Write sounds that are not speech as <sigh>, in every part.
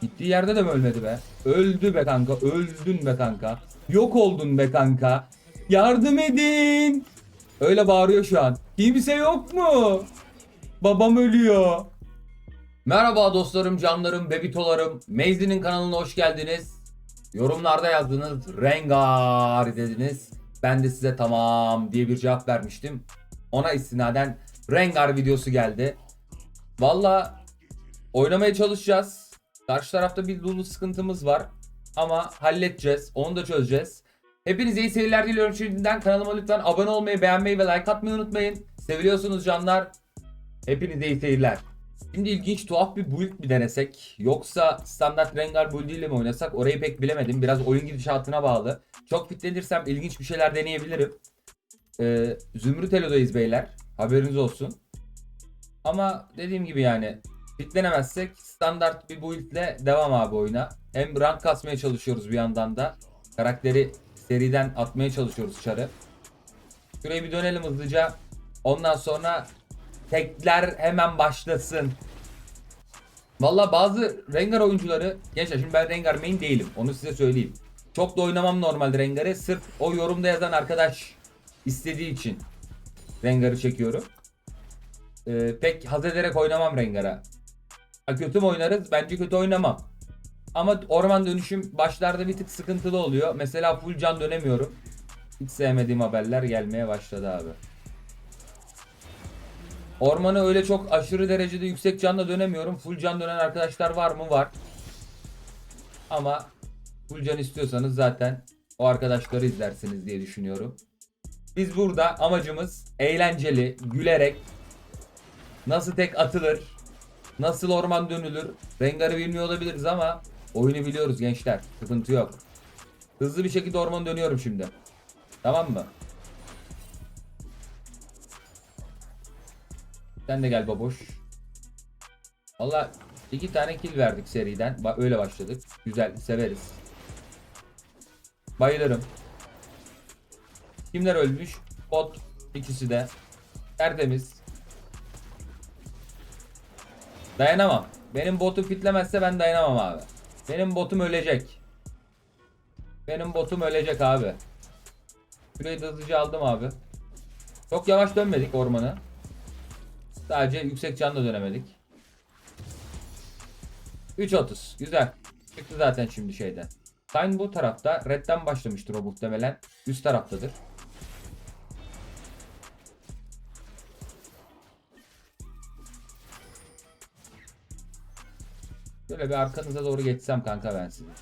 Gittiği yerde de mi ölmedi be? Öldü be kanka. Öldün be kanka. Yok oldun be kanka. Yardım edin. Öyle bağırıyor şu an. Kimse yok mu? Babam ölüyor. Merhaba dostlarım, canlarım, bebitolarım. Meyzi'nin kanalına hoş geldiniz. Yorumlarda yazdınız. Rengar dediniz. Ben de size tamam diye bir cevap vermiştim. Ona istinaden Rengar videosu geldi. Valla oynamaya çalışacağız. Karşı tarafta bir dolu sıkıntımız var. Ama halledeceğiz. Onu da çözeceğiz. Hepinize iyi seyirler diliyorum şimdiden. Kanalıma lütfen abone olmayı, beğenmeyi ve like atmayı unutmayın. Seviliyorsunuz canlar. Hepinize iyi seyirler. Şimdi ilginç tuhaf bir build mi denesek? Yoksa standart Rengar build ile mi oynasak? Orayı pek bilemedim. Biraz oyun gidişatına bağlı. Çok fitlenirsem ilginç bir şeyler deneyebilirim. Ee, Zümrüt Elo'dayız beyler. Haberiniz olsun. Ama dediğim gibi yani fitlenemezsek standart bir build ile devam abi oyuna. Hem rank kasmaya çalışıyoruz bir yandan da. Karakteri seriden atmaya çalışıyoruz çarı. Şuraya bir dönelim hızlıca. Ondan sonra tekler hemen başlasın. Valla bazı Rengar oyuncuları gençler şimdi ben Rengar main değilim onu size söyleyeyim. Çok da oynamam normalde Rengar'ı sırf o yorumda yazan arkadaş istediği için Rengar'ı çekiyorum. Ee, pek haz ederek oynamam Rengar'a. Kötü mü oynarız? Bence kötü oynamam. Ama orman dönüşüm başlarda bir tık sıkıntılı oluyor. Mesela full can dönemiyorum. Hiç sevmediğim haberler gelmeye başladı abi. Ormanı öyle çok aşırı derecede yüksek canla dönemiyorum. Full can dönen arkadaşlar var mı? Var. Ama full can istiyorsanız zaten o arkadaşları izlersiniz diye düşünüyorum. Biz burada amacımız eğlenceli, gülerek nasıl tek atılır, nasıl orman dönülür. Rengar'ı bilmiyor olabiliriz ama oyunu biliyoruz gençler. Sıkıntı yok. Hızlı bir şekilde orman dönüyorum şimdi. Tamam mı? Sen de gel baboş. Valla iki tane kill verdik seriden. Ba- öyle başladık. Güzel severiz. Bayılırım. Kimler ölmüş? Bot ikisi de. Tertemiz. Dayanamam. Benim botu fitlemezse ben dayanamam abi. Benim botum ölecek. Benim botum ölecek abi. Şurayı hızlıca aldım abi. Çok yavaş dönmedik ormanı. Sadece yüksek canla dönemedik. 3.30. Güzel. Çıktı zaten şimdi şeyden. Kayn bu tarafta. Red'den başlamıştır o muhtemelen. Üst taraftadır. Böyle bir arkanıza doğru geçsem kanka ben sizin.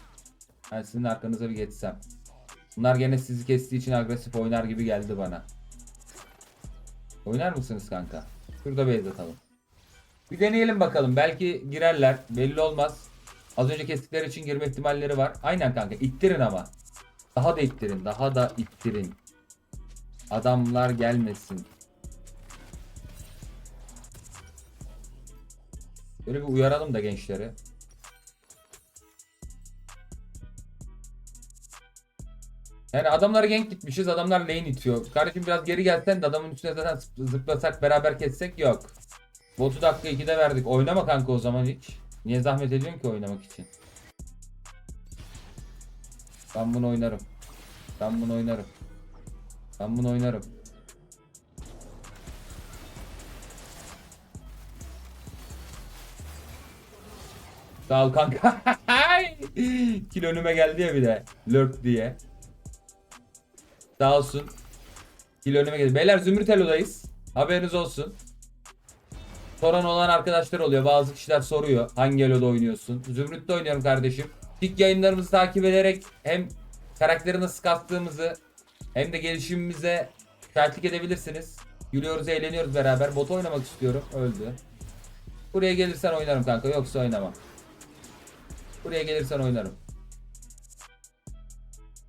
Ben sizin arkanıza bir geçsem. Bunlar gene sizi kestiği için agresif oynar gibi geldi bana. Oynar mısınız kanka? Şurada base atalım. Bir deneyelim bakalım. Belki girerler. Belli olmaz. Az önce kestikleri için girme ihtimalleri var. Aynen kanka. İttirin ama. Daha da ittirin. Daha da ittirin. Adamlar gelmesin. Böyle bir uyaralım da gençleri. Yani adamlara gank gitmişiz. Adamlar lane itiyor. Kardeşim biraz geri gelsen de adamın üstüne zaten zıp- zıplasak beraber kessek yok. Botu dakika 2'de verdik. Oynama kanka o zaman hiç. Niye zahmet ediyorsun ki oynamak için? Ben bunu oynarım. Ben bunu oynarım. Ben bunu oynarım. Sağ ol kanka. <laughs> Kil önüme geldi ya bir de. Lurk diye. Sağ olsun. Kil önüme geldi. Beyler Zümrüt Elo'dayız. Haberiniz olsun. Soran olan arkadaşlar oluyor. Bazı kişiler soruyor. Hangi Elo'da oynuyorsun? Zümrüt'te oynuyorum kardeşim. İlk yayınlarımızı takip ederek hem karakteri nasıl kastığımızı hem de gelişimimize şahitlik edebilirsiniz. Gülüyoruz, eğleniyoruz beraber. Bot oynamak istiyorum. Öldü. Buraya gelirsen oynarım kanka. Yoksa oynamam. Buraya gelirsen oynarım.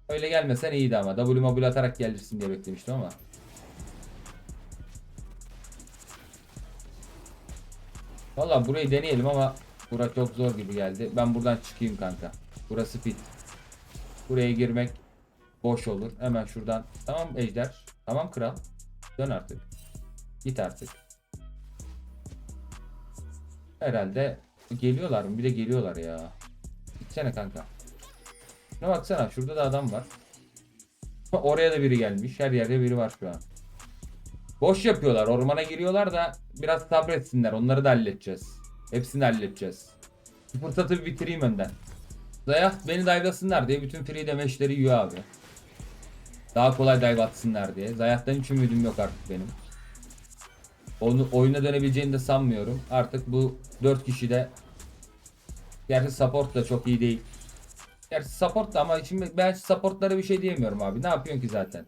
Öyle gelmesen iyiydi ama. W mobil atarak gelirsin diye beklemiştim ama. Valla burayı deneyelim ama bura çok zor gibi geldi. Ben buradan çıkayım kanka. Burası fit. Buraya girmek boş olur. Hemen şuradan. Tamam Ejder. Tamam kral. Dön artık. Git artık. Herhalde geliyorlar mı? Bir de geliyorlar ya. Gitsene kanka. Şuna baksana şurada da adam var. Oraya da biri gelmiş. Her yerde biri var şu an. Boş yapıyorlar. Ormana giriyorlar da biraz sabretsinler. Onları da halledeceğiz. Hepsini halledeceğiz. Şu fırsatı bitireyim önden. Zayah beni dive'lasınlar diye bütün free damage'leri yiyor abi. Daha kolay dive atsınlar diye. Zayah'tan hiç ümidim yok artık benim. Onu oyuna dönebileceğini de sanmıyorum. Artık bu 4 kişi de Gerçi support da çok iyi değil. Gerçi support da ama şimdi ben supportlara bir şey diyemiyorum abi. Ne yapıyorsun ki zaten?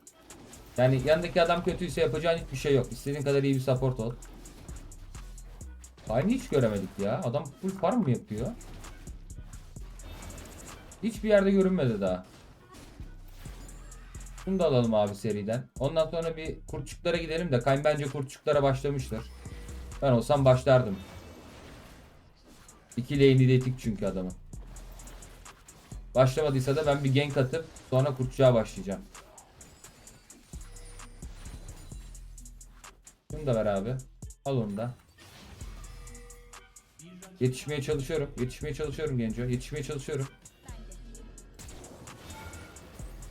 Yani yanındaki adam kötüyse yapacağın hiçbir şey yok. İstediğin kadar iyi bir support ol. Aynı hiç göremedik ya. Adam full farm mı yapıyor? Hiçbir yerde görünmedi daha. Şunu da alalım abi seriden. Ondan sonra bir kurtçuklara gidelim de Kayn bence kurtçuklara başlamıştır. Ben olsam başlardım. İki lane'i de etik çünkü adamın. Başlamadıysa da ben bir gank atıp sonra kurtçuğa başlayacağım. Bunu da ver abi. Al onu da. Yetişmeye çalışıyorum. Yetişmeye çalışıyorum Genco. Yetişmeye çalışıyorum.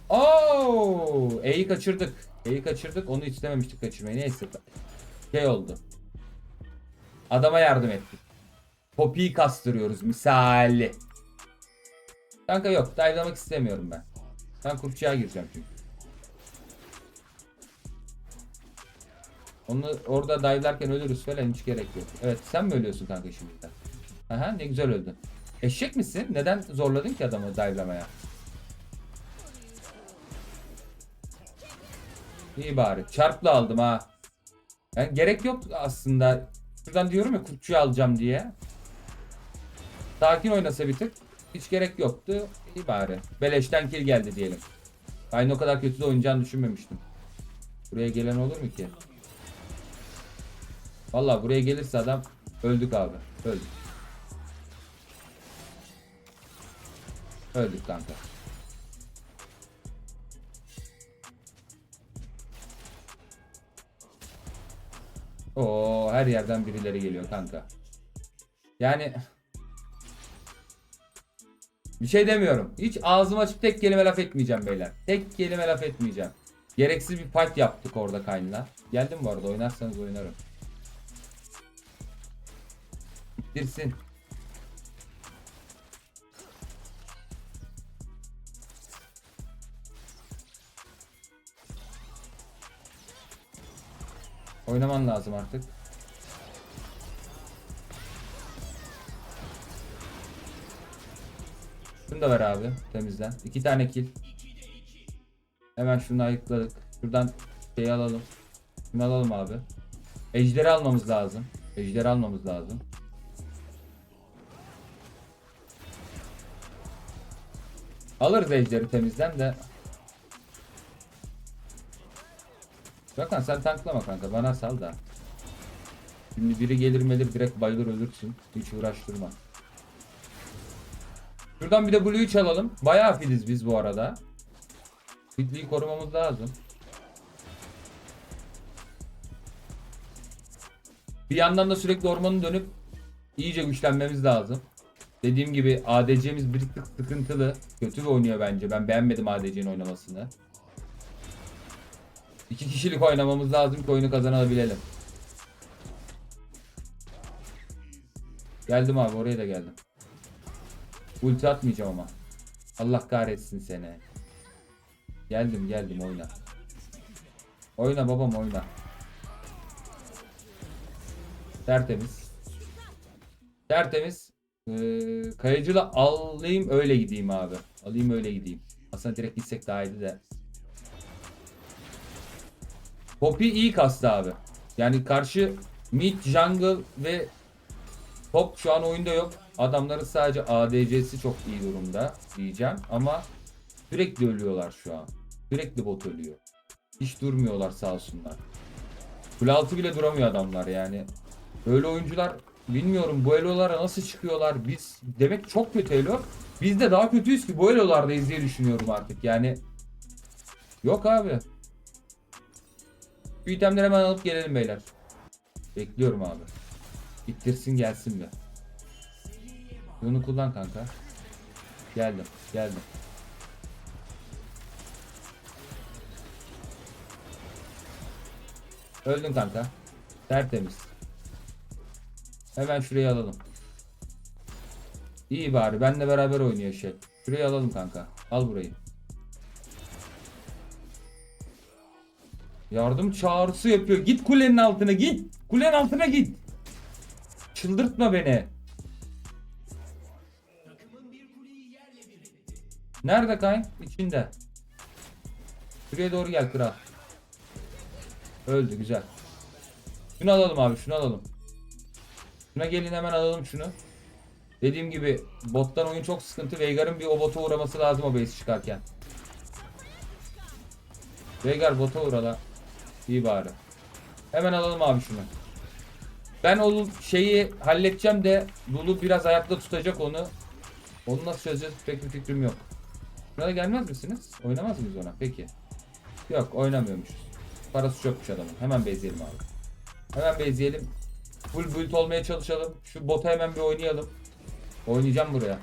Oo! E'yi kaçırdık. E'yi kaçırdık. Onu istememiştik kaçırmayı. Neyse. Şey oldu. Adama yardım ettik. Poppy'yi kastırıyoruz misali. Kanka yok. Dive'lamak istemiyorum ben. Ben kurtçuğa gireceğim çünkü. Onu orada dive'larken ölürüz falan hiç gerek yok. Evet sen mi ölüyorsun kanka şimdi? Aha ne güzel öldün. Eşek misin? Neden zorladın ki adamı dive'lamaya? İyi bari. Çarpla aldım ha. Yani gerek yok aslında. Şuradan diyorum ya kurtçuyu alacağım diye. Sakin oynasa bir tık. Hiç gerek yoktu. İyi bari. Beleşten kill geldi diyelim. Aynı o kadar kötü de oynayacağını düşünmemiştim. Buraya gelen olur mu ki? Vallahi buraya gelirse adam öldük abi. Öldük. Öldük kanka. Oo her yerden birileri geliyor kanka. Yani bir şey demiyorum. Hiç ağzımı açıp tek kelime laf etmeyeceğim beyler. Tek kelime laf etmeyeceğim. Gereksiz bir fight yaptık orada kaynla. Geldim bu arada oynarsanız oynarım. Bitirsin. Oynaman lazım artık. Şunu da ver abi temizlen. İki tane kill. Hemen şunu ayıkladık. Şuradan şeyi alalım. Şunu alalım abi. Ejderi almamız lazım. Ejderi almamız lazım. Alırız ejderi temizden de. Bakan sen tanklama kanka bana sal da. Şimdi biri gelir melir direkt bayılır ölürsün. Hiç uğraştırma. Şuradan bir de Blue'yu çalalım. Bayağı filiz biz bu arada. Fitliği korumamız lazım. Bir yandan da sürekli ormanı dönüp iyice güçlenmemiz lazım. Dediğim gibi ADC'miz bir tık sıkıntılı. Kötü bir oynuyor bence. Ben beğenmedim ADC'nin oynamasını. İki kişilik oynamamız lazım ki oyunu kazanabilelim. Geldim abi oraya da geldim. Ulti atmayacağım ama. Allah kahretsin seni. Geldim geldim oyna. Oyna babam oyna. Tertemiz. Tertemiz. Ee, kayıcıla alayım öyle gideyim abi. Alayım öyle gideyim. Aslında direkt gitsek daha iyiydi de. Poppy iyi kastı abi. Yani karşı mid, jungle ve top şu an oyunda yok. Adamların sadece ADC'si çok iyi durumda diyeceğim ama sürekli ölüyorlar şu an. Sürekli bot ölüyor. Hiç durmuyorlar sağ olsunlar. Kule altı bile duramıyor adamlar yani. Böyle oyuncular bilmiyorum bu elolara nasıl çıkıyorlar biz demek çok kötü elo. Biz de daha kötüyüz ki bu elolardayız diye düşünüyorum artık yani. Yok abi. Şu itemleri hemen alıp gelelim beyler. Bekliyorum abi. Bittirsin gelsin be. Bunu kullan kanka. Geldim. Geldim. Öldün kanka. Tertemiz. Hemen şurayı alalım. İyi bari. Benle beraber oynuyor şey. Şurayı alalım kanka. Al burayı. Yardım çağrısı yapıyor. Git kulenin altına git. Kulenin altına git. Çıldırtma beni. Nerede Kayn? İçinde. Şuraya doğru gel kral. Öldü güzel. Şunu alalım abi şunu alalım. Şuna gelin hemen alalım şunu. Dediğim gibi bottan oyun çok sıkıntı. Veigar'ın bir o bota uğraması lazım o base çıkarken. Veigar bota uğrala. İyi bari. Hemen alalım abi şunu. Ben o şeyi halledeceğim de Lulu biraz ayakta tutacak onu. Onu nasıl çözeceğiz pek bir fikrim yok. Buna da gelmez misiniz? Oynamaz mıyız ona? Peki. Yok oynamıyormuşuz. Parası çokmuş adamın. Hemen bezleyelim abi. Hemen bezleyelim. Full build olmaya çalışalım. Şu bota hemen bir oynayalım. Oynayacağım buraya.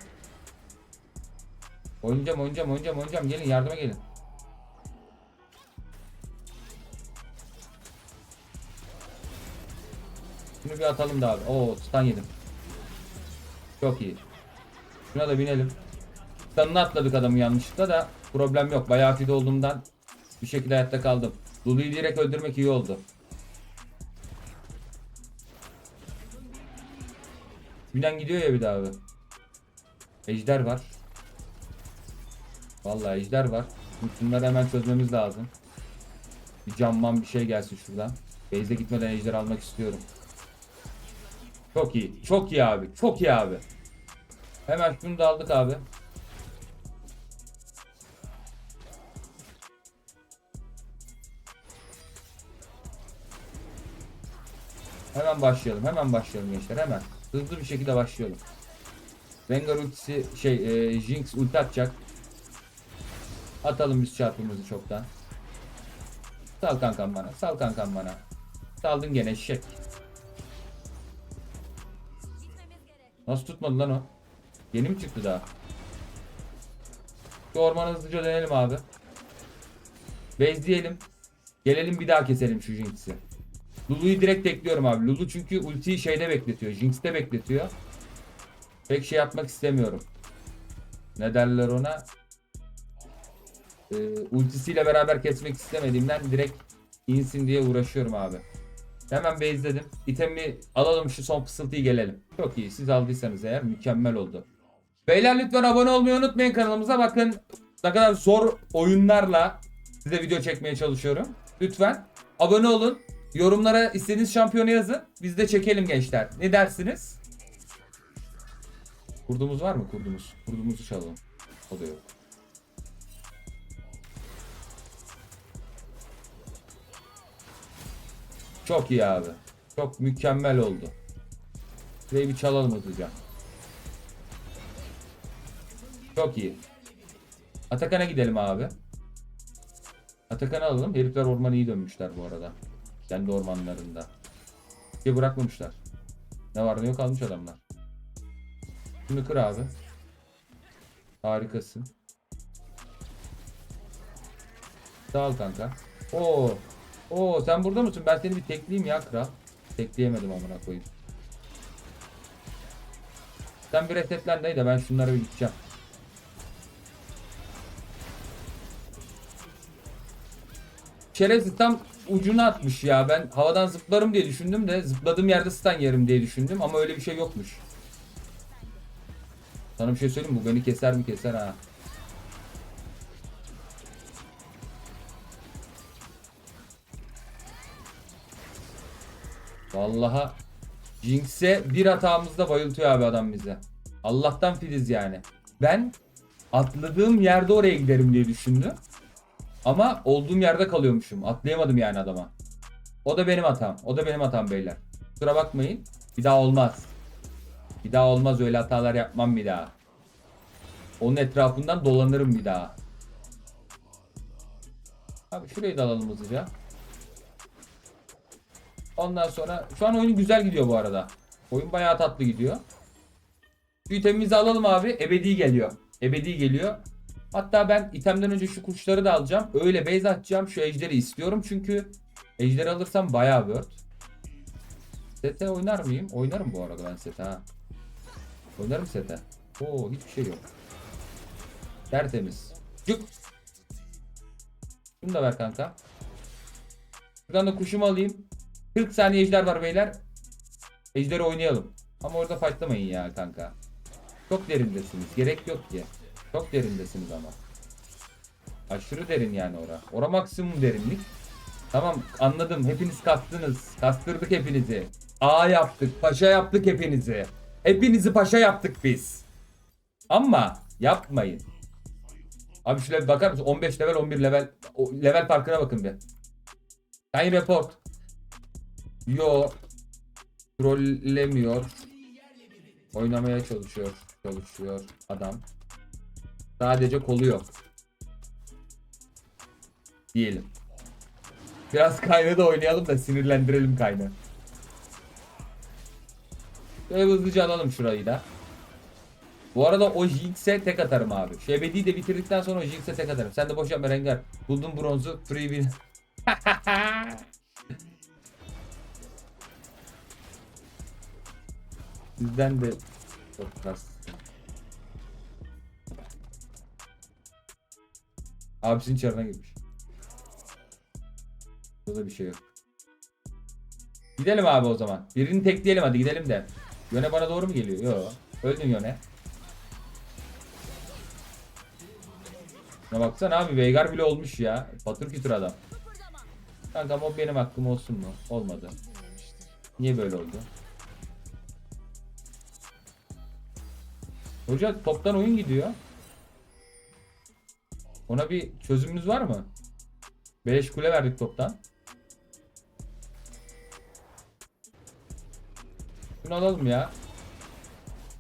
Oynayacağım oynayacağım oynayacağım oynayacağım. Gelin yardıma gelin. Şunu bir atalım da abi. Oo stun yedim. Çok iyi. Şuna da binelim. Stun'ını atladık adamı yanlışlıkla da problem yok. Bayağı fide olduğumdan bir şekilde hayatta kaldım. Lulu'yu direkt öldürmek iyi oldu. Gülen gidiyor ya bir daha abi. Ejder var. Vallahi ejder var. Bunları hemen çözmemiz lazım. Bir camman bir şey gelsin şuradan. Base'e gitmeden ejder almak istiyorum. Çok iyi. Çok iyi abi. Çok iyi abi. Hemen şunu da aldık abi. Hemen başlayalım. Hemen başlayalım gençler. Hemen. Hızlı bir şekilde başlayalım. Rengar ultisi şey e, Jinx ulti atacak. Atalım biz çarpımızı çoktan. Sal kankam bana. Sal kankam bana. Saldın gene eşek. Nasıl tutmadı lan o? Yeni mi çıktı daha? Şu ormana hızlıca dönelim abi. Bezleyelim. Gelelim bir daha keselim şu Jinx'i. Lulu'yu direkt ekliyorum abi. Lulu çünkü ultiyi şeyde bekletiyor. Jinx'te bekletiyor. Pek şey yapmak istemiyorum. Ne derler ona? Ee, ultisiyle beraber kesmek istemediğimden direkt insin diye uğraşıyorum abi. Hemen base'ledim. İtemi alalım şu son fısıltıyı gelelim. Çok iyi. Siz aldıysanız eğer mükemmel oldu. Beyler lütfen abone olmayı unutmayın kanalımıza. Bakın ne kadar zor oyunlarla size video çekmeye çalışıyorum. Lütfen abone olun. Yorumlara istediğiniz şampiyonu yazın. Biz de çekelim gençler. Ne dersiniz? Kurdumuz var mı kurdumuz? Kurdumuzu çalalım. O da yok. Çok iyi abi. Çok mükemmel oldu. Şurayı bir çalalım hızlıca. Çok iyi. Atakan'a gidelim abi. Atakan'ı alalım. Herifler ormanı iyi dönmüşler bu arada. Kendi ormanlarında. Bir şey bırakmamışlar. Ne var ne yok almış adamlar. Şunu kır abi. Harikasın. Sağ ol kanka. Oo. Oo sen burada mısın? Ben seni bir tekleyeyim ya kral. Tekleyemedim amına koyayım. Sen bir resetlen da ben şunlara bir gideceğim. Şerefsiz tam ucuna atmış ya. Ben havadan zıplarım diye düşündüm de zıpladığım yerde stun yerim diye düşündüm ama öyle bir şey yokmuş. Sana bir şey söyleyeyim mi? Bu beni keser mi keser ha. Vallaha Jinx'e bir hatamızda bayıltıyor abi adam bize. Allah'tan filiz yani. Ben atladığım yerde oraya giderim diye düşündüm. Ama olduğum yerde kalıyormuşum. Atlayamadım yani adama. O da benim hatam. O da benim hatam beyler. Kusura bakmayın. Bir daha olmaz. Bir daha olmaz öyle hatalar yapmam bir daha. Onun etrafından dolanırım bir daha. Abi şurayı da alalım hızlıca. Ondan sonra şu an oyun güzel gidiyor bu arada. Oyun bayağı tatlı gidiyor. Şu itemimizi alalım abi. Ebedi geliyor. Ebedi geliyor. Hatta ben itemden önce şu kuşları da alacağım. Öyle base atacağım. Şu ejderi istiyorum çünkü ejderi alırsam bayağı word. Sete oynar mıyım? Oynarım bu arada ben sete ha. Oynarım sete. Oo hiçbir şey yok. Tertemiz. Cuk. Şunu da ver kanka. Buradan da kuşumu alayım. 40 saniye ejder var beyler. Ejderi oynayalım. Ama orada fightlamayın ya kanka. Çok derindesiniz. Gerek yok ki. Çok derindesiniz ama. Aşırı derin yani ora. Ora maksimum derinlik. Tamam anladım. Hepiniz kastınız. Kastırdık hepinizi. A yaptık. Paşa yaptık hepinizi. Hepinizi paşa yaptık biz. Ama yapmayın. Abi şöyle bir bakar mısın? 15 level 11 level. Level farkına bakın bir. Time report. Yo. Trollemiyor. Oynamaya çalışıyor. Çalışıyor adam. Sadece kolu yok. Diyelim. Biraz kaynağı da oynayalım da sinirlendirelim kaynağı. Şöyle hızlıca alalım şurayı da. Bu arada o Jinx'e tek atarım abi. Şu ebediyi de bitirdikten sonra o Jinx'e tek atarım. Sen de boş yapma Rengar. Buldum bronzu. Free win. <laughs> Sizden de çok kas. Abisinin çarına girmiş. Burada bir şey yok. Gidelim abi o zaman. Birini tekleyelim hadi gidelim de. Yöne bana doğru mu geliyor? Yo. Öldün Yöne. Ne baksana abi Veigar bile olmuş ya. Patır kütür adam. Kanka o benim hakkım olsun mu? Olmadı. Niye böyle oldu? Hoca toptan oyun gidiyor. Ona bir çözümümüz var mı? 5 kule verdik toptan. Şunu alalım ya.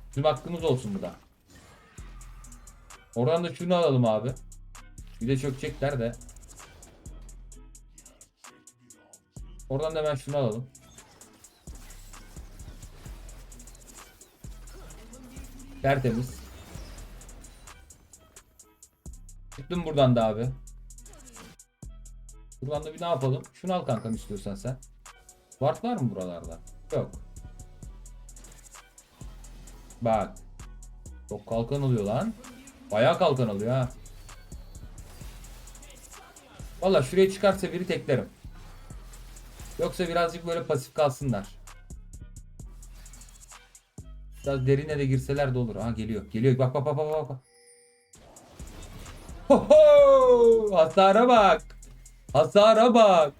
Bizim hakkımız olsun bu da. Oradan da şunu alalım abi. Bir de çökecekler de. Oradan da hemen şunu alalım. Tertemiz. Çıktım buradan da abi. Buradan da bir ne yapalım? Şunu al kankam istiyorsan sen. Ward var mı buralarda? Yok. Bak. Çok kalkan alıyor lan. Bayağı kalkan alıyor ha. Valla şuraya çıkarsa biri teklerim. Yoksa birazcık böyle pasif kalsınlar. Biraz derine de girseler de olur. Ha geliyor. Geliyor. Bak bak bak bak bak. Ho ho! Hasara bak. Hasara bak.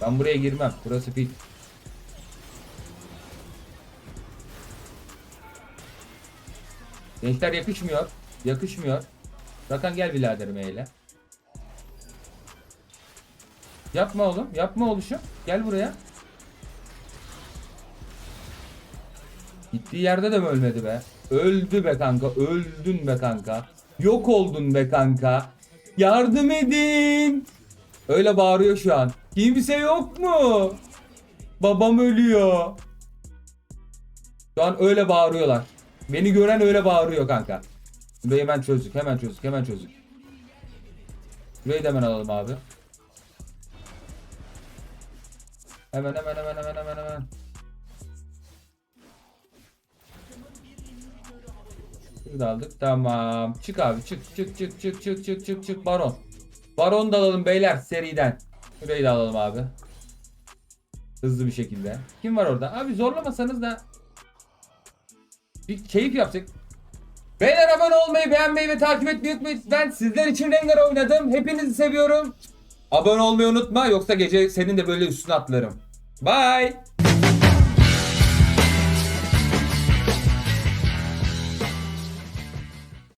Ben buraya girmem. Burası pit. Gençler yakışmıyor. Yakışmıyor. Rakan gel biraderim eyle. Yapma oğlum. Yapma oluşum. Gel buraya. Gittiği yerde de mi ölmedi be? Öldü be kanka. Öldün be kanka. Yok oldun be kanka. Yardım edin. Öyle bağırıyor şu an. Kimse yok mu? Babam ölüyor. Şu an öyle bağırıyorlar. Beni gören öyle bağırıyor kanka. Burayı hemen çözdük. Hemen çözdük. Hemen çözdük. Burayı da hemen alalım abi. Hemen hemen hemen hemen hemen hemen. Da aldık. Tamam. Çık abi. Çık çık çık çık çık çık çık çık. Baron. Baron da alalım beyler seriden. Şurayı da alalım abi. Hızlı bir şekilde. Kim var orada? Abi zorlamasanız da bir keyif yapacak. Beyler abone olmayı, beğenmeyi ve takip etmeyi unutmayın. Ben sizler için Rengar oynadım. Hepinizi seviyorum. Abone olmayı unutma yoksa gece senin de böyle üstüne atlarım. Bye.